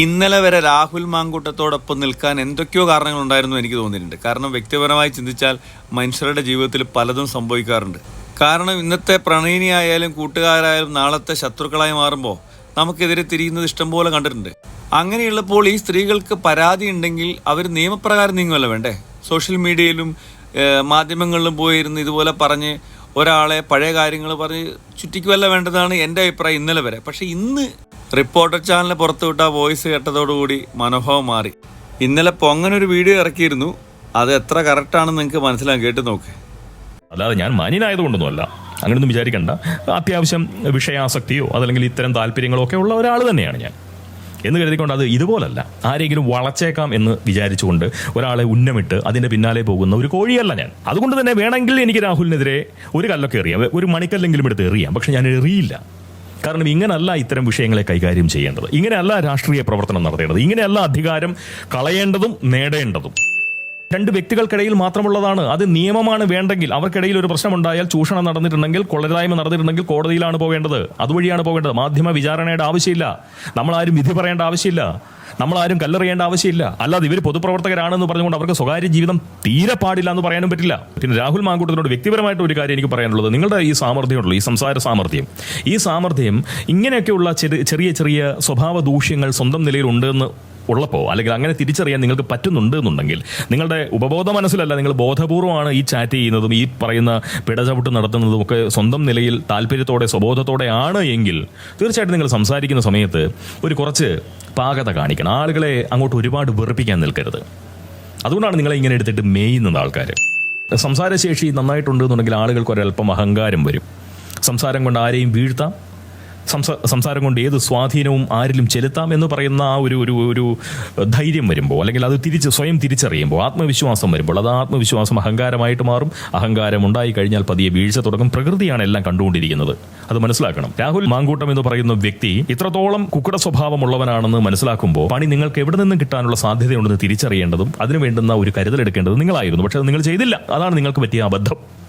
ഇന്നലെ വരെ രാഹുൽ മാങ്കൂട്ടത്തോടൊപ്പം നിൽക്കാൻ എന്തൊക്കെയോ കാരണങ്ങളുണ്ടായിരുന്നു എനിക്ക് തോന്നിയിട്ടുണ്ട്. കാരണം വ്യക്തിപരമായി ചിന്തിച്ചാൽ മനുഷ്യരുടെ ജീവിതത്തിൽ പലതും സംഭവിക്കാറുണ്ട്. കാരണം ഇന്നത്തെ പ്രണയിനിയായാലും കൂട്ടുകാരായാലും നാളത്തെ ശത്രുക്കളായി മാറുമ്പോൾ നമുക്കെതിരെ തിരിയുന്നത് ഇഷ്ടംപോലെ കണ്ടിട്ടുണ്ട്. അങ്ങനെയുള്ളപ്പോൾ ഈ സ്ത്രീകൾക്ക് പരാതി ഉണ്ടെങ്കിൽ അവർ നിയമപ്രകാരം നീങ്ങുമല്ലോ വേണ്ടേ? സോഷ്യൽ മീഡിയയിലും മാധ്യമങ്ങളിലും പോയിരുന്ന് ഇതുപോലെ പറഞ്ഞ് ഒരാളെ പഴയ കാര്യങ്ങൾ പറഞ്ഞ് ചുറ്റിക്കുമല്ല വേണ്ടതാണ് എന്റെ അഭിപ്രായം ഇന്നലെ വരെ. പക്ഷേ ഇന്ന് റിപ്പോർട്ടർ ചാനൽ പുറത്തുവിട്ട വോയിസ് കേട്ടതോടുകൂടി മനോഭാവം മാറി. ഇന്നലെ പൊങ്ങനൊരു വീഡിയോ ഇറക്കിയിരുന്നു. അത് എത്ര കറക്റ്റാണെന്ന് നിങ്ങൾക്ക് മനസ്സിലാക്കി കേട്ട് നോക്ക്. അല്ലാതെ ഞാൻ മാന്യനായതുകൊണ്ടൊന്നുമല്ല. അങ്ങനെയൊന്നും വിചാരിക്കണ്ട. അത്യാവശ്യം വിഷയാസക്തിയോ അതല്ലെങ്കിൽ ഇത്തരം താല്പര്യങ്ങളോ ഒക്കെ ഉള്ള ഒരാൾ തന്നെയാണ് ഞാൻ. എന്ന് കരുതിക്കൊണ്ട് അത് ഇതുപോലല്ല. ആരെങ്കിലും വളച്ചേക്കാം എന്ന് വിചാരിച്ചുകൊണ്ട് ഒരാളെ ഉന്നമിട്ട് അതിന്റെ പിന്നാലെ പോകുന്ന ഒരു കോഴിയല്ല ഞാൻ. അതുകൊണ്ട് തന്നെ വേണമെങ്കിൽ എനിക്ക് രാഹുലിനെതിരെ ഒരു കല്ലൊക്കെ എറിയാം. ഒരു മണിക്കല്ലെങ്കിലും എടുത്ത് എറിയാം. പക്ഷെ ഞാൻ എറിയില്ല. കാരണം ഇങ്ങനല്ല ഇത്തരം വിഷയങ്ങളെ കൈകാര്യം ചെയ്യേണ്ടത്. ഇങ്ങനെയല്ല രാഷ്ട്രീയ പ്രവർത്തനം നടത്തേണ്ടത്. ഇങ്ങനെയല്ല അധികാരം കളയേണ്ടതും നേടേണ്ടതും. രണ്ട് വ്യക്തികൾക്കിടയിൽ മാത്രമുള്ളതാണ്. അത് നിയമമാണ് വേണ്ടെങ്കിൽ അവർക്കിടയിൽ ഒരു പ്രശ്നമുണ്ടായാൽ ചൂഷണം നടന്നിട്ടുണ്ടെങ്കിൽ കൊള്ളരായ്മ നടന്നിട്ടുണ്ടെങ്കിൽ കോടതിയിലാണ് പോകേണ്ടത്. അതുവഴിയാണ് പോകേണ്ടത്. മാധ്യമ വിചാരണയുടെ ആവശ്യമില്ല. നമ്മളാരും വിധി പറയേണ്ട ആവശ്യമില്ല. നമ്മളാരും കല്ലെറിയേണ്ട ആവശ്യമില്ല. അല്ലാതെ ഇവർ പൊതുപ്രവർത്തകരാണെന്ന് പറഞ്ഞുകൊണ്ട് അവർക്ക് സ്വകാര്യ ജീവിതം തീരെ പാടില്ല എന്ന് പറയാനും പറ്റില്ല. പിന്നെ രാഹുൽ മാങ്കൂട്ടത്തിനോട് വ്യക്തിപരമായിട്ട് ഒരു കാര്യം എനിക്ക് പറയാനുള്ളത്. നിങ്ങളുടെ ഈ സാമർഥ്യമുള്ളൂ ഈ സംസാര സാമർഥ്യം. ഈ സാമർഥ്യം ഇങ്ങനെയൊക്കെയുള്ള ചെറി- ചെറിയ ചെറിയ സ്വഭാവ ദൂഷ്യങ്ങൾ സ്വന്തം നിലയിൽ ഉണ്ടെന്ന് ഉള്ളപ്പോൾ അല്ലെങ്കിൽ അങ്ങനെ തിരിച്ചറിയാൻ നിങ്ങൾക്ക് പറ്റുന്നുണ്ട് എന്നുണ്ടെങ്കിൽ നിങ്ങളുടെ ഉപബോധ മനസ്സിലല്ല നിങ്ങൾ ബോധപൂർവമാണ് ഈ ചാറ്റ് ചെയ്യുന്നതും ഈ പറയുന്ന പിടചവിട്ട് നടത്തുന്നതും ഒക്കെ സ്വന്തം നിലയിൽ താല്പര്യത്തോടെ സ്വബോധത്തോടെ ആണ് എങ്കിൽ തീർച്ചയായിട്ടും നിങ്ങൾ സംസാരിക്കുന്ന സമയത്ത് ഒരു കുറച്ച് പാകത കാണിക്കണം. ആളുകളെ അങ്ങോട്ട് ഒരുപാട് വെറുപ്പിക്കാൻ നിൽക്കരുത്. അതുകൊണ്ടാണ് നിങ്ങളെ ഇങ്ങനെ എടുത്തിട്ട് മേയുന്നത് ആൾക്കാർ സംസാരശേഷി നന്നായിട്ടുണ്ട് എന്നുണ്ടെങ്കിൽ ആളുകൾക്ക് ഒരല്പം അഹങ്കാരം വരും. സംസാരം കൊണ്ട് ആരെയും വീഴ്ത്താം. സംസാരം കൊണ്ട് ഏത് സ്വാധീനവും ആരിലും ചെലുത്താം എന്ന് പറയുന്ന ആ ഒരു ഒരു ഒരു ധൈര്യം വരുമ്പോൾ അല്ലെങ്കിൽ അത് തിരിച്ച് സ്വയം തിരിച്ചറിയുമ്പോൾ ആത്മവിശ്വാസം വരുമ്പോൾ അത് ആത്മവിശ്വാസം അഹങ്കാരമായിട്ട് മാറും. അഹങ്കാരം ഉണ്ടായി കഴിഞ്ഞാൽ പതിയെ വീഴ്ച തുടങ്ങും. പ്രകൃതിയാണ് എല്ലാം കണ്ടുകൊണ്ടിരിക്കുന്നത്. അത് മനസ്സിലാക്കണം. രാഹുൽ മാങ്കൂട്ടം എന്ന് പറയുന്ന വ്യക്തി ഇത്രത്തോളം കുക്കട സ്വഭാവമുള്ളവനാണെന്ന് മനസ്സിലാക്കുമ്പോൾ പണി നിങ്ങൾക്ക് എവിടെ നിന്നും കിട്ടാനുള്ള സാധ്യതയുണ്ടെന്ന് തിരിച്ചറിയേണ്ടതും അതിനു വേണ്ടുന്ന ഒരു കരുതലെടുക്കേണ്ടത് നിങ്ങളായിരുന്നു. പക്ഷെ അത് നിങ്ങൾ ചെയ്തില്ല. അതാണ് നിങ്ങൾക്ക് പറ്റിയ അബദ്ധം.